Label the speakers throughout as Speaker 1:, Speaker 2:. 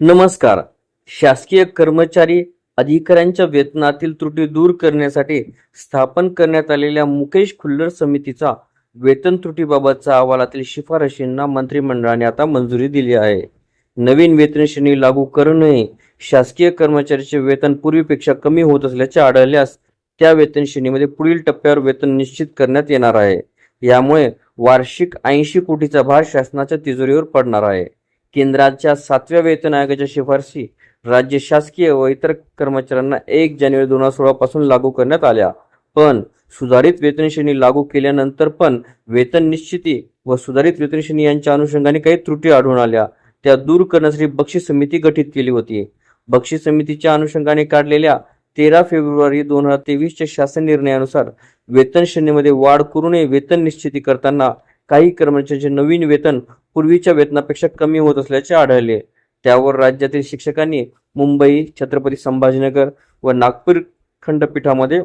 Speaker 1: नमस्कार. शासकीय कर्मचारी अधिकाऱ्यांच्या वेतनातील त्रुटी दूर करण्यासाठी स्थापन करण्यात आलेल्या मुकेश खुल्लर समितीचा वेतन त्रुटीबाबतचा अहवालातील शिफारशींना मंत्रिमंडळाने आता मंजुरी दिली आहे. नवीन वेतन श्रेणी लागू करूनही शासकीय कर्मचाऱ्याचे वेतन पूर्वीपेक्षा कमी होत असल्याचे आढळल्यास त्या वेतन श्रेणीमध्ये पुढील टप्प्यावर वेतन निश्चित करण्यात येणार आहे. यामुळे वार्षिक ऐंशी कोटीचा भार शासनाच्या तिजोरीवर पडणार आहे. केंद्राच्या सातव्या वेतन आयोगाच्या शिफारसी राज्य शासकीय व इतर कर्मचाऱ्यांना एक जानेवारी दोन हजार सोळा पासून लागू करण्यात आल्या. पण सुधारित वेतन श्रेणी लागू केल्यानंतर पण वेतन निश्चिती व सुधारित वेतन श्रेणी यांच्या अनुषंगाने काही त्रुटी आढळून आल्या. त्या दूर करण्यासाठी बक्षीस समिती गठीत केली होती. बक्षीस समितीच्या अनुषंगाने काढलेल्या तेरा फेब्रुवारी दोन हजार तेवीसच्या शासन निर्णयानुसार वेतन श्रेणीमध्ये वाढ करूनही वेतन निश्चिती करताना काही कर्मचाऱ्यांचे नवीन वेतन पूर्वीच्या वेतनापेक्षा कमी होत असल्याचे आढळले. त्यावर राज्यातील शिक्षकांनी मुंबई छत्रपती संभाजीनगर व नागपूर खंडपीठामध्ये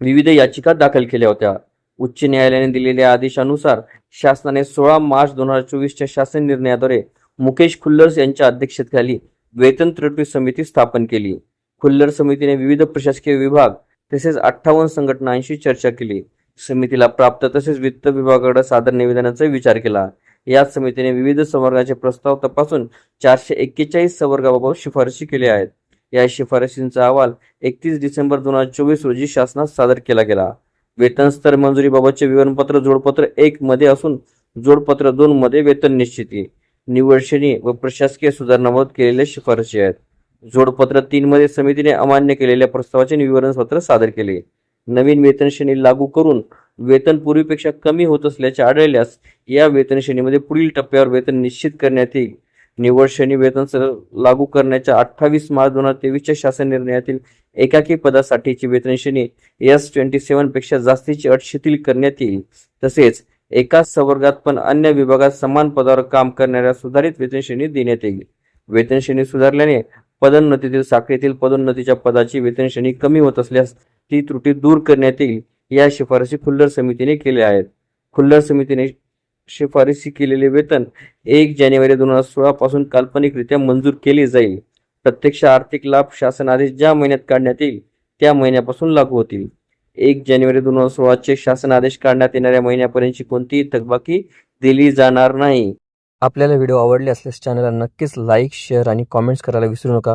Speaker 1: विविध याचिका दाखल केल्या होत्या. उच्च न्यायालयाने दिलेल्या आदेशानुसार शासनाने सोळा मार्च दोन हजार चोवीसच्या शासन निर्णयाद्वारे मुकेश खुल्लर्स यांच्या अध्यक्षतेखाली वेतन त्रुटी समिती स्थापन केली. खुल्लर समितीने विविध प्रशासकीय विभाग तसेच अठ्ठावन्न संघटनांशी चर्चा केली. समितीला प्राप्त तसेच वित्त विभागाकडे सादर निवेदनाचा विचार केला. या समितीने विविध संवर्गाचे प्रस्ताव तपासून चारशे एक्केचाळीस संवर्गाबाबत शिफारशी केल्या आहेत. या शिफारशींचा अहवाल एकतीस डिसेंबर दोन हजार चोवीस रोजी शासनात सादर केला गेला. वेतन स्तर मंजुरीबाबतचे विवरणपत्र जोडपत्र एक मध्ये असून जोडपत्र दोन मध्ये वेतन निश्चिती निवड श्रेणी व प्रशासकीय सुधारणाबाबत केलेल्या शिफारशी आहेत. जोडपत्र तीन मध्ये समितीने अमान्य केलेल्या प्रस्तावाचे विवरणपत्र सादर केले. नवीन वेतन श्रेणी लागू करून वेतन पूर्वीपेक्षा कमी होत असल्याचे आढळल्यास या वेतन श्रेणीमध्ये पुढील टप्प्यावर वेतन निश्चित करण्यात येईल. निवड श्रेणी वेतन लागू करण्याच्या अठ्ठावीस मार्च दोन हजार तेवीसच्या शासन निर्णयातील एकाकी पदासाठीची वेतन श्रेणी एस ट्वेंटी सेव्हनपेक्षा जास्तीची अट शिथिल करण्यात येईल. तसेच एकाच संवर्गात पण अन्य विभागात समान पदावर काम करणाऱ्या सुधारित वेतन श्रेणी देण्यात येईल. वेतन श्रेणी सुधारल्याने पदोन्नतीतील साखळीतील पदोन्नतीच्या पदाची वेतन श्रेणी कमी होत असल्यास ती त्रुटी दूर करण्यात येईल या शिफारसी खुल्लर समितीने केल्या आहेत. खुल्लर समितीने शिफारसी केलेले वेतन एक जानेवारी दोन हजार सोळा पासून काल्पनिकरित्या मंजूर केले जाईल. प्रत्यक्ष आर्थिक लाभ शासन आदेश ज्या महिन्यात काढण्यात येईल त्या महिन्यापासून लागू होतील. एक जानेवारी दोन हजार सोळाचे शासन आदेश काढण्यात येणाऱ्या महिन्यापर्यंतची कोणतीही थकबाकी दिली जाणार नाही. आपल्याला व्हिडिओ आवडले असल्यास चॅनलला नक्कीच लाईक शेअर आणि कॉमेंट्स करायला विसरू नका.